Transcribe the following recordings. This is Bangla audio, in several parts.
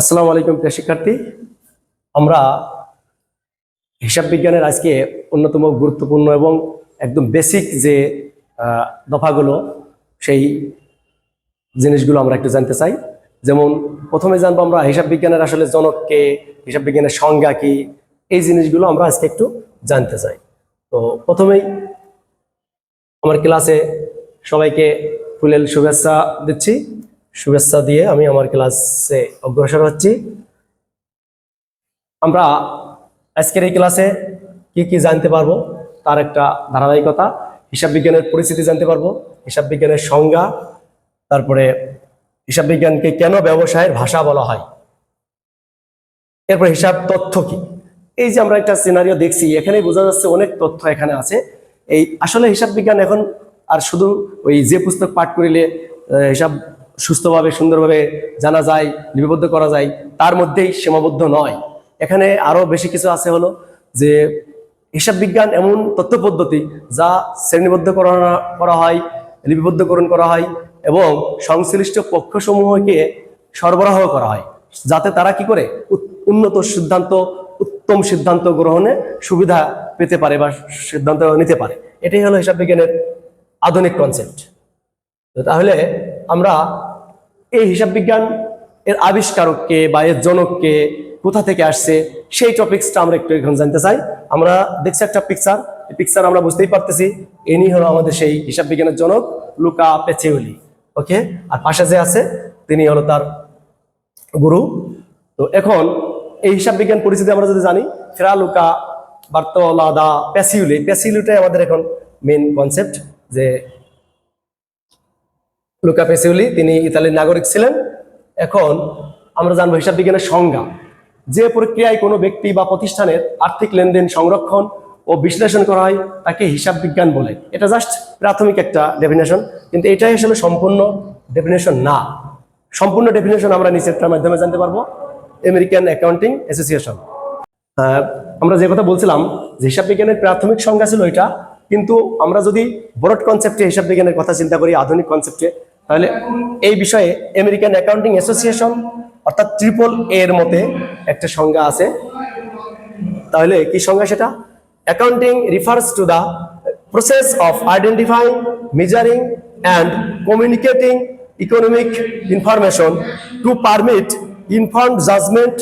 আসসালামু আলাইকুম প্রিয় শিক্ষার্থী। আমরা হিসাব বিজ্ঞানের আজকে অন্যতম গুরুত্বপূর্ণ এবং একদম বেসিক যে দফাগুলো, সেই জিনিসগুলো আমরা একটু জানতে চাই। যেমন প্রথমে জানব আমরা হিসাব বিজ্ঞানের আসলে জনককে হিসাব বিজ্ঞানের সংজ্ঞা কি, এই জিনিসগুলো আমরা আজকে একটু জানতে চাই। তো প্রথমেই আমার ক্লাসে সবাইকে ফুলেল শুভেচ্ছা দিচ্ছি। শুভেচ্ছা দিয়ে আমি আমার ক্লাসে অগ্রসর হচ্ছি। আমরা আজকের এই ক্লাসে কি কি জানতে পারব তার একটা ধারাবাহিকতা, হিসাব বিজ্ঞানের পরিস্থিতি জানতে পারব, হিসাব বিজ্ঞানের সংজ্ঞা, তারপরে হিসাব বিজ্ঞানকে কেন ব্যবসায়ের ভাষা বলা হয়, এরপর হিসাব তথ্য কি। এই যে আমরা একটা সিনারিও দেখছি, এখানেই বোঝা যাচ্ছে অনেক তথ্য এখানে আছে। এই আসলে হিসাব বিজ্ঞান এখন আর শুধু ওই যে পুস্তক পাঠ করিলে হিসাব সুস্থভাবে, সুন্দরভাবে জানা যায়, লিপিবদ্ধ করা যায়, তার মধ্যেই সীমাবদ্ধ নয়। এখানে আরও বেশি কিছু আছে হলো যে, হিসাব বিজ্ঞান এমন তথ্য পদ্ধতি যা শ্রেণীবদ্ধ করা হয়, লিপিবদ্ধকরণ করা হয় এবং সংশ্লিষ্ট পক্ষসমূহকে সরবরাহ করা হয়। যাতে তারা কি করে? উন্নত সিদ্ধান্ত, উত্তম সিদ্ধান্ত গ্রহণে সুবিধা পেতে পারে বা সিদ্ধান্ত নিতে পারে। এটাই হলো হিসাব বিজ্ঞানের আধুনিক কনসেপ্ট তাহলে আমরা এই হিসাব বিজ্ঞান এর আবিষ্কারককে বা এর জনককে কোথা থেকে আসছে, সেই টপিক্সটা আমরা একটু এখন জানতে চাই। আমরা দেখছি একটা পিকচার পিকচার আমরা বুঝতেই পারতেছি, ইনি হলো আমাদের সেই হিসাব বিজ্ঞানের জনক, লুকা পেচেউলি। ওকে? আর পাশে যে আছে, তিনি হলো তার গুরু। তো এখন, এই হিসাব বিজ্ঞান পরিস্থিতি আমরা যদি জানি ফেরালুকা বার্তলাদা প্যাসিউলি প্যাসিউলিটাই আমাদের এখন মেন কনসেপ্ট যে লুকা পেসিউলি তিনি ইতালির নাগরিক ছিলেন। এখন আমরা জানব হিসাব বিজ্ঞানের সংজ্ঞা। যে প্রক্রিয়ায় কোনো ব্যক্তি বা প্রতিষ্ঠানের আর্থিক লেনদেন সংরক্ষণ ও বিশ্লেষণ করা হয়, তাকে হিসাব বিজ্ঞান বলে। এটা জাস্ট প্রাথমিক একটা ডেফিনেশন কিন্তু এটাই আসলে সম্পূর্ণ ডেফিনেশন না। সম্পূর্ণ ডেফিনেশন আমরা নিচেরটার মাধ্যমে জানতে পারব। আমেরিকান অ্যাকাউন্টিং অ্যাসোসিয়েশন আমরা যে কথা বলছিলাম যে হিসাব বিজ্ঞানের প্রাথমিক সংজ্ঞা ছিল এটা, কিন্তু আমরা যদি ব্রড কনসেপ্টে হিসাব বিজ্ঞানের কথা চিন্তা করি, আধুনিক কনসেপ্টে তাহলে এই বিষয়ে আমেরিকান অ্যাকাউন্টিং অ্যাসোসিয়েশন, অর্থাৎ ট্রিপল এর মতে একটা সংজ্ঞা আছে। তাহলে কি সংজ্ঞা সেটা? Accounting refers to the process of identifying measuring and communicating economic information to permit informed judgement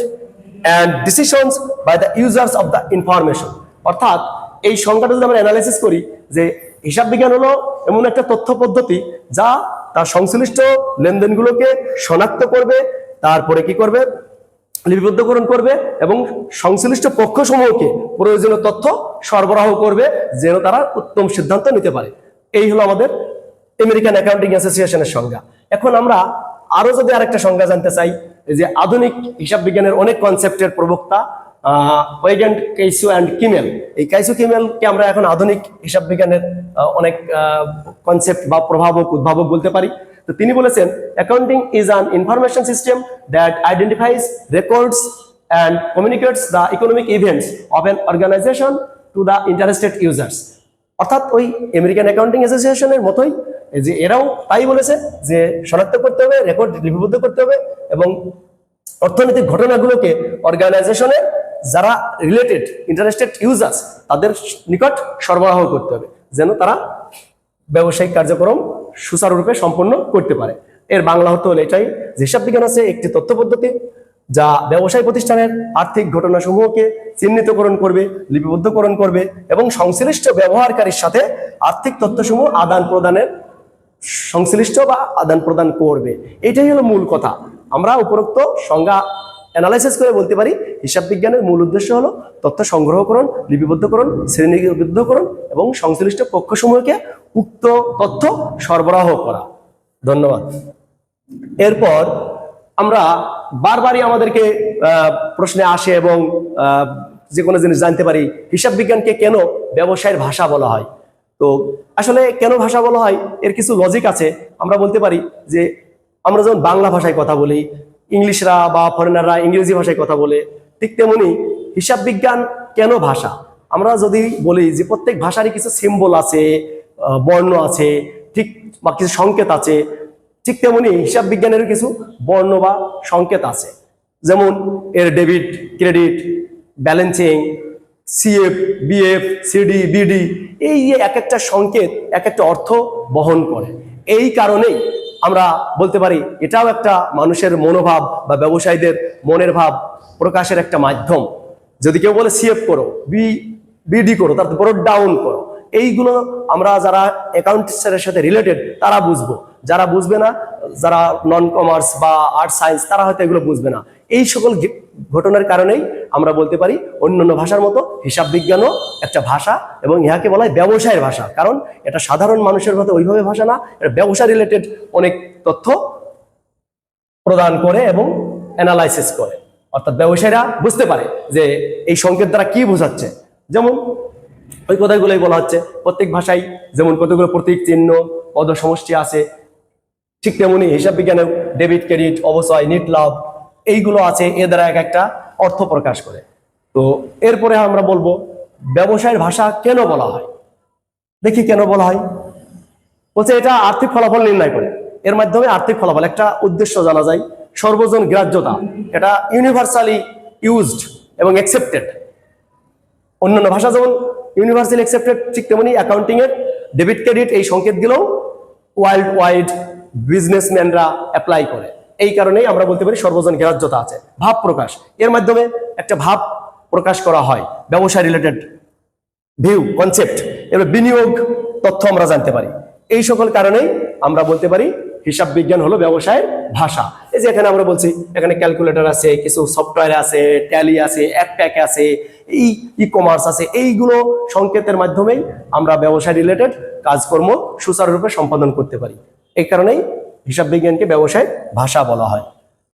and decisions by the users of the information অর্থাৎ এই সংখ্যাটা যদি আমরা অ্যানালাইসিস করি, যে হিসাব বিজ্ঞান হলো এমন একটা তথ্য পদ্ধতি যা তার সংশ্লিষ্ট লেনদেনগুলোকে শনাক্ত করবে, তারপরে কি করবে? লিপিবদ্ধকরণ করবে এবং সংশ্লিষ্ট পক্ষসমূহকে প্রয়োজনীয় তথ্য সরবরাহ করবে যেন তারা উত্তম সিদ্ধান্ত নিতে পারে। এই হলো আমাদের আমেরিকান অ্যাকাউন্টিং অ্যাসোসিয়েশনের সংজ্ঞা। এখন আমরা আরও যদি আরেকটা সংজ্ঞা জানতে চাই যে আধুনিক হিসাব বিজ্ঞানের অনেক কনসেপ্টের প্রবক্তা ওয়েগেন কেইসু অ্যান্ড কিমেল এই কাইসু কিমেলকে আমরা এখন আধুনিক হিসাব বিজ্ঞানের অনেক কনসেপ্ট বা প্রভাবক, উদ্ভাবক বলতে পারি। তো তিনি বলেছেন accounting is an information system that identifies records and communicates the economic events of an organisation to the interested users অর্থাৎ ওই আমেরিকান অ্যাকাউন্টিং অ্যাসোসিয়েশনের মতোই যে এরাও তাই বলেছে যে শনাক্ত করতে হবে রেকর্ড লিপিবদ্ধ করতে হবে এবং অর্থনৈতিক ঘটনাগুলোকে অর্গানাইজেশনে যারা রিলেটেড ইন্টারেস্টেড ইউজার্স তাদের নিকট সরবরাহ করতে হবে, যেন তারা ব্যবসায়িক কার্যক্রম সুচারুরূপে সম্পন্ন করতে পারে। এর বাংলা অর্থ হলো এটাই, হিসাব বিজ্ঞান আছে একটি তথ্য পদ্ধতি, যা ব্যবসায় প্রতিষ্ঠানের আর্থিক ঘটনাসমূহকে চিহ্নিতকরণ করবে, লিপিবদ্ধকরণ করবে এবং সংশ্লিষ্ট ব্যবহারকারীর সাথে আর্থিক তথ্যসমূহ আদান প্রদানের সংশ্লিষ্ট বা আদান প্রদান করবে। এটাই হলো মূল কথা। আমরা উপরোক্ত সংজ্ঞা অ্যানালাইসিস করে বলতে পারি, হিসাব বিজ্ঞানের মূল উদ্দেশ্য হলো তথ্য সংগ্রহকরণ, লিপিবদ্ধকরণ শ্রেণীবদ্ধকরণ এবং সংশ্লিষ্ট পক্ষসমূহকে উক্ত তথ্য সরবরাহ করা। ধন্যবাদ। এরপর আমরা বারবারই আমাদেরকে প্রশ্নে আসে এবং যে কোনো জিনিস জানতে পারি, হিসাব বিজ্ঞানকে কেন ব্যবসায়ের ভাষা বলা হয়? তো আসলে কেন ভাষা বলা হয়? এর কিছু লজিক আছে। আমরা বলতে পারি যে আমরা যখন বাংলা ভাষায় কথা বলি ইংলিশরা বা ফরেনাররা ইংরেজি ভাষায় কথা বলে, ঠিক তেমনি হিসাব বিজ্ঞান কেন ভাষা? আমরা যদি বলি যে প্রত্যেক ভাষারই কিছু সিম্বল আছে বর্ণ আছে, ঠিক বা কিছু সংকেত আছে, ঠিক তেমনি হিসাব বিজ্ঞানেরও কিছু বর্ণ বা সংকেত আছে। যেমন এর debit, credit, balancing, CF, BF, CD, BD, এই যে এক একটা সংকেত, এক একটা অর্থ বহন করে। এই কারণেই আমরা বলতে পারি, এটাও একটা মানুষের মনোভাব বা ব্যবসায়ীদের মনের ভাব প্রকাশের একটা মাধ্যম। যদি কেউ বলে সিএফ করো বি বিডি করো, তার তারপর ডাউন করো। এইগুলো আমরা যারা অ্যাকাউন্টসের সাথে রিলেটেড তারা বুঝব। যারা বুঝবে না, যারা নন কমার্স বা আর্ট সায়েন্স তারা হয়তো এগুলো বুঝবে না। এই সকল ঘটনার কারণেই আমরা বলতে পারি অন্যান্য ভাষার মতো হিসাব বিজ্ঞানও একটা ভাষা এবং ইহাকে বলা হয় ব্যবসায়ের ভাষা। কারণ এটা সাধারণ মানুষের মতো ওইভাবে ভাষা না, এটা ব্যবসা রিলেটেড অনেক তথ্য প্রদান করে এবং অ্যানালাইসিস করে। অর্থাৎ ব্যবসায়ীরা বুঝতে পারে যে এই সংকেত দ্বারা কি বোঝাচ্ছে। যেমন ওই কথাগুলোই বলা হচ্ছে, প্রত্যেক ভাষায় যেমন কতগুলো প্রতীক, চিহ্ন পদ সমষ্টি আছে ঠিক তেমনি হিসাব বিজ্ঞানে ডেবিট ক্রেডিট অবচয় নিট লাভ, এইগুলো আছে, এ দ্বারা এক একটা অর্থ প্রকাশ করে। তো এরপরে আমরা বলব, ব্যবসায়ের ভাষা কেন বলা হয়? দেখি কেন বলা হয়। বলছে, এটা আর্থিক ফলাফল নির্ণয় করে। এর মাধ্যমে আর্থিক ফলাফল, একটা উদ্দেশ্য জানা যায়, সর্বজন গ্রাহ্যতা, এটা ইউনিভার্সালি ইউজড এবং অ্যাকসেপ্টেড অন্যান্য ভাষা যেমন ইউনিভার্সালি অ্যাকসেপ্টেড ঠিক তেমনি অ্যাকাউন্টিং এর ডেবিট ক্রেডিট এই সংকেতগুলো ওয়ার্ল্ড ওয়াইড বিজনেসম্যানরা অ্যাপ্লাই করে। এই কারণেই আমরা বলতে পারি সর্বজন গ্রাহ্যতা আছে। ভাব প্রকাশ। এর মাধ্যমে একটা ভাব প্রকাশ করা হয়। ব্যবসা রিলেটেড ভিউ কনসেপ্ট এবার বিনিয়োগ তথ্য আমরা জানতে পারি। এই সকল কারণেই আমরা বলতে পারি হিসাব বিজ্ঞান হলো ব্যবসায়ের ভাষা। এই যে এখানে আমরা বলছি, এখানে ক্যালকুলেটর আছে, কিছু সফটওয়্যার আছে ট্যালি আছে অ্যাপপ্যাক আছে, এই ই কমার্স আছে, এইগুলো সংকেতের মাধ্যমেই আমরা ব্যবসা রিলেটেড কাজকর্ম সুচারুরূপে সম্পাদন করতে পারি। এই কারণেই হিসাব বিজ্ঞানকে ব্যবসায় ভাষা বলা হয়।